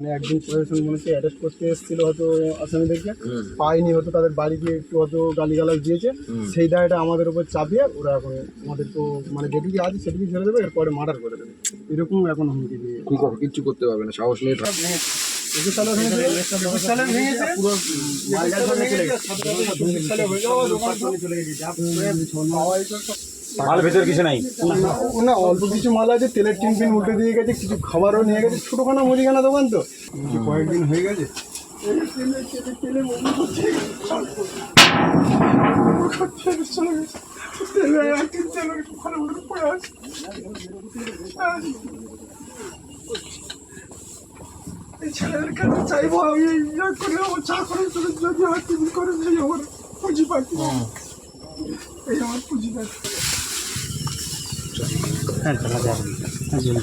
মানে একদিন প্রশাসন মনে হচ্ছে অ্যারেস্ট করতে এসেছিল হয়তো আসামিদেরকে। পায়নি হয়তো তাদের বাড়ি গিয়ে একটু হয়তো গালিগালাজ দিয়েছে। সেই দায়টা আমাদের উপর চাপিয়ে ওরা এখন আমাদের তো মানে যেদিকে আছে সেদিকে ছেড়ে দেবে এরপরে মার্ডার করে দেবে। এরকম এখন হুমকি দিয়ে। কি কিচ্ছু করতে পারবে না সাহস নেই চলে গেছে। মাল ভেতর কিছু নাই? না অল্প কিছু মাল আছে তেলের টিন ফিন উল্টে দিয়ে গেছে কিছু খাবারও নিয়ে গেছে ছোটোখানা মুদিখানা দোকান তো। কয়েকদিন হয়ে গেছে। ছেলের কাছে চাইব আমি ইয়া করে আমার করে চলে যদি আমার টিভি করে আমার পুঁজি পাচ্ছি। এই আমার পুঁজি পাচ্ছি। হ্যাঁ চলা যাবে হ্যাঁ